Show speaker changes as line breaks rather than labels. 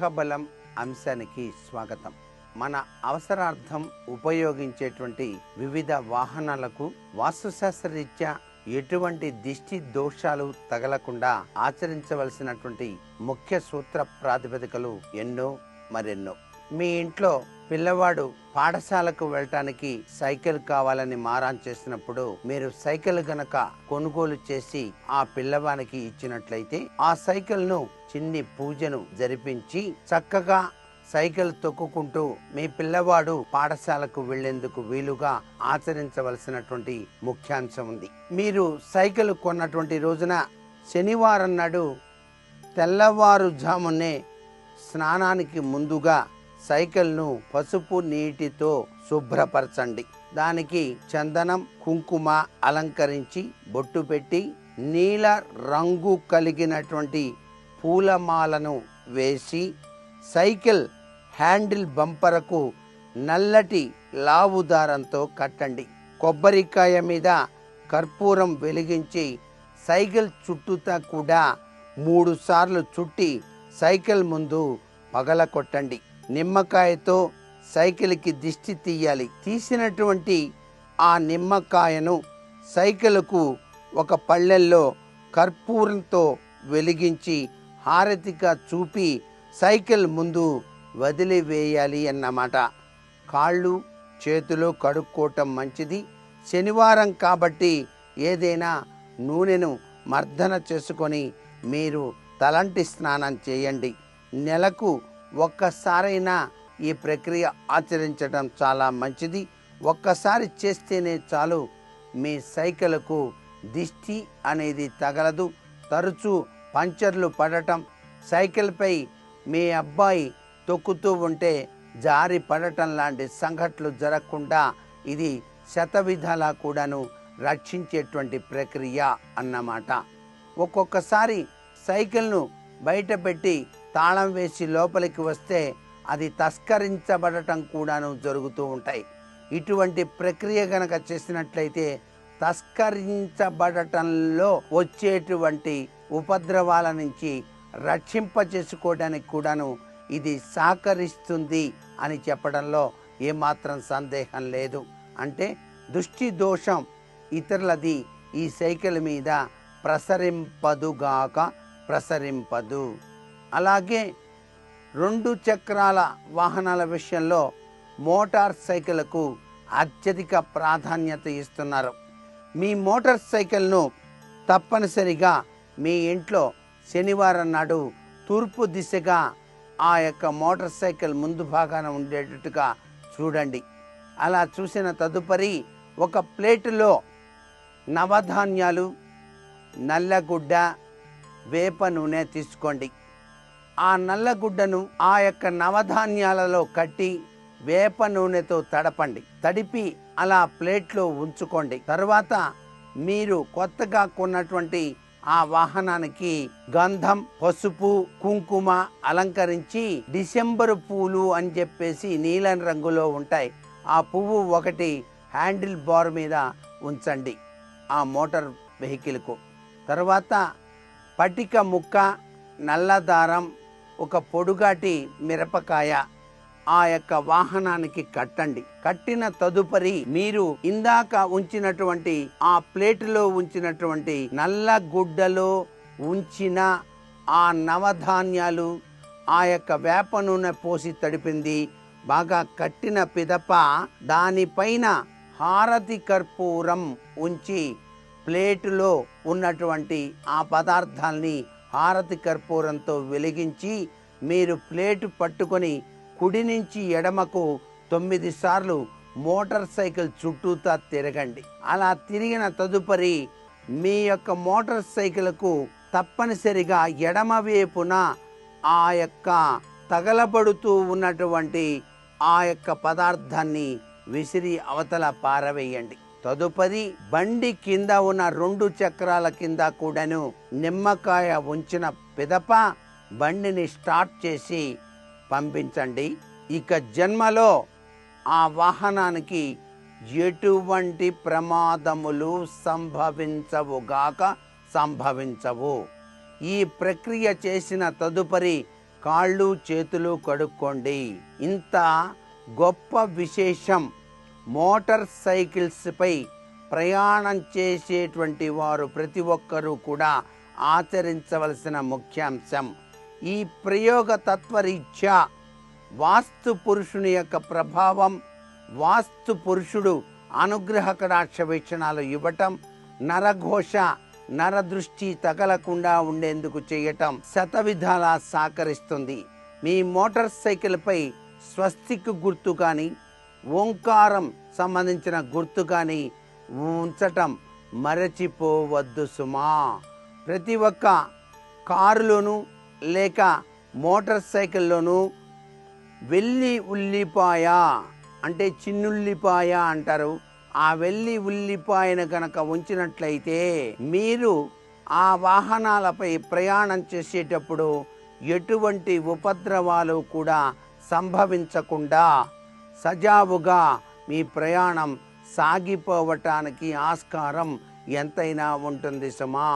గ్రహబలం అంశానికి స్వాగతం. మన అవసరార్థం ఉపయోగించేటువంటి వివిధ వాహనాలకు వాస్తుశాస్త్రరీత్యా ఎటువంటి దిష్టి దోషాలు తగలకుండా ఆచరించవలసినటువంటి ముఖ్య సూత్ర ప్రాతిపదికలు ఎన్నో మరెన్నో. మీ ఇంట్లో పిల్లవాడు పాఠశాలకు వెళ్ళటానికి సైకిల్ కావాలని మారాన్ చేసినప్పుడు మీరు సైకిల్ గనక కొనుగోలు చేసి ఆ పిల్లవానికి ఇచ్చినట్లయితే ఆ సైకిల్ను చిన్ని పూజను జరిపించి చక్కగా సైకిల్ తొక్కుకుంటూ మీ పిల్లవాడు పాఠశాలకు వెళ్ళేందుకు వీలుగా ఆచరించవలసినటువంటి ముఖ్యాంశం ఉంది. మీరు సైకిల్ కొన్నటువంటి రోజున శనివారం నాడు తెల్లవారుజామునే స్నానానికి ముందుగా సైకిల్ను పసుపు నీటితో శుభ్రపరచండి. దానికి చందనం కుంకుమ అలంకరించి బొట్టు పెట్టి నీల రంగు కలిగినటువంటి పూలమాలను వేసి సైకిల్ హ్యాండిల్ బంపరకు నల్లటి లావు దారంతో కట్టండి. కొబ్బరికాయ మీద కర్పూరం వెలిగించి సైకిల్ చుట్టూతా కూడా మూడు సార్లు చుట్టి సైకిల్ ముందు పగల కొట్టండి నిమ్మకాయతో సైకిల్కి దిష్టి తీయాలి. తీసినటువంటి ఆ నిమ్మకాయను సైకిల్కు ఒక పళ్ళెల్లో కర్పూరంతో వెలిగించి హారతిగా చూపి సైకిల్ ముందు వదిలివేయాలి అన్నమాట. కాళ్ళు చేతులు కడుక్కోవటం మంచిది. శనివారం కాబట్టి ఏదైనా నూనెను మర్దన చేసుకొని మీరు తలంటి స్నానం చేయండి. నెలకు ఒక్కసారైనా ఈ ప్రక్రియ ఆచరించడం చాలా మంచిది. ఒక్కసారి చేస్తేనే చాలు మీ సైకిల్కు దిష్టి అనేది తగలదు. తరచూ పంచర్లు పడటం సైకిల్పై మీ అబ్బాయి తొక్కుతూ ఉంటే జారి పడటం లాంటి సంఘటనలు జరగకుండా ఇది శతవిధాలా కూడాను రక్షించేటువంటి ప్రక్రియ అన్నమాట. ఒక్కొక్కసారి సైకిల్ను బయట పెట్టి తాళం వేసి లోపలికి వస్తే అది తస్కరించబడటం కూడాను జరుగుతూ ఉంటాయి. ఇటువంటి ప్రక్రియ గనక చేసినట్లయితే తస్కరించబడటంలో వచ్చేటువంటి ఉపద్రవాల నుంచి రక్షింప చేసుకోవడానికి కూడాను ఇది సహకరిస్తుంది అని చెప్పడంలో ఏమాత్రం సందేహం లేదు. అంటే దృష్టి దోషం ఇతరులది ఈ సైకిల్ మీద ప్రసరింపదుగాక ప్రసరింపదు. అలాగే రెండు చక్రాల వాహనాల విషయంలో మోటార్ సైకిళ్ళకు అత్యధిక ప్రాధాన్యత ఇస్తున్నారు. మీ మోటార్ సైకిల్ను తప్పనిసరిగా మీ ఇంట్లో శనివారం నాడు తూర్పు దిశగా ఆ యొక్క మోటార్ సైకిల్ ముందు భాగాన ఉండేటట్టుగా చూడండి. అలా చూసిన తదుపరి ఒక ప్లేటులో నవధాన్యాలు నల్లగుడ్డ వేప నూనె తీసుకోండి. ఆ నల్లగుడ్డను ఆ యొక్క నవధాన్యాలలో కట్టి వేప నూనెతో తడపండి. తడిపి అలా ప్లేట్లో ఉంచుకోండి. తర్వాత మీరు కొత్తగా కొన్నటువంటి ఆ వాహనానికి గంధం పసుపు కుంకుమ అలంకరించి డిసెంబర్ పూలు అని చెప్పేసి నీలం రంగులో ఉంటాయి. ఆ పువ్వు ఒకటి హ్యాండిల్ బార్ మీద ఉంచండి ఆ మోటార్ వెహికల్కు. తర్వాత పటిక ముక్క నల్ల దారం ఒక పొడుగాటి మిరపకాయ ఆ యొక్క వాహనానికి కట్టండి. కట్టిన తదుపరి మీరు ఇందాక ఉంచినటువంటి ఆ ప్లేటులో ఉంచినటువంటి నల్ల గుడ్డలో ఉంచిన ఆ నవధాన్యాలు ఆ యొక్క వేప నూనె పోసి తడిపింది బాగా కట్టిన పిదప దానిపైన హారతి కర్పూరం ఉంచి ప్లేటులో ఉన్నటువంటి ఆ పదార్థాల్ని హారతి కర్పూరంతో వెలిగించి మీరు ప్లేటు పట్టుకొని కుడి నుంచి ఎడమకు తొమ్మిది సార్లు మోటార్ సైకిల్ చుట్టూతా తిరగండి. అలా తిరిగిన తదుపరి మీ యొక్క మోటార్ సైకిల్కు తప్పనిసరిగా ఎడమ వైపున ఆ యొక్క తగలబడుతూ ఉన్నటువంటి ఆ యొక్క పదార్థాన్ని విసిరి అవతల పారవేయండి. తదుపరి బండి కింద ఉన్న రెండు చక్రాల కింద కూడాను నిమ్మకాయ ఉంచిన పిదప బండిని స్టార్ట్ చేసి పంపించండి. ఇక జన్మలో ఆ వాహనానికి ఎటువంటి ప్రమాదములు సంభవించవుగాక సంభవించవు. ఈ ప్రక్రియ చేసిన తదుపరి కాళ్ళు చేతులు కడుక్కోండి. ఇంత గొప్ప విశేషం మోటార్ సైకిల్స్పై ప్రయాణం చేసేటువంటి వారు ప్రతి ఒక్కరూ కూడా ఆచరించవలసిన ముఖ్యాంశం. ఈ ప్రయోగ తత్వరీత్యా వాస్తు పురుషుని యొక్క ప్రభావం వాస్తు పురుషుడు అనుగ్రహ కటాక్ష వీక్షణాలు ఇవ్వటం నరఘోష నరదృష్టి తగలకుండా ఉండేందుకు చేయటం శతవిధాలా సహకరిస్తుంది. మీ మోటార్ సైకిల్పై స్వస్తిక్ గుర్తు కానీ ఓంకారం సంబంధించిన గుర్తు కానీ ఉంచటం మరచిపోవద్దు సుమా. ప్రతి ఒక్క కారులోనూ లేక మోటార్ సైకిల్లోనూ వెల్లి ఉల్లిపాయ అంటే చిన్నుల్లిపాయ అంటారు. ఆ వెల్లి ఉల్లిపాయను కనుక ఉంచినట్లయితే మీరు ఆ వాహనాలపై ప్రయాణం చేసేటప్పుడు ఎటువంటి ఉపద్రవాలు కూడా సంభవించకుండా సజావుగా మీ ప్రయాణం సాగిపోవటానికి ఆస్కారం ఎంతైనా ఉంటుంది సుమా.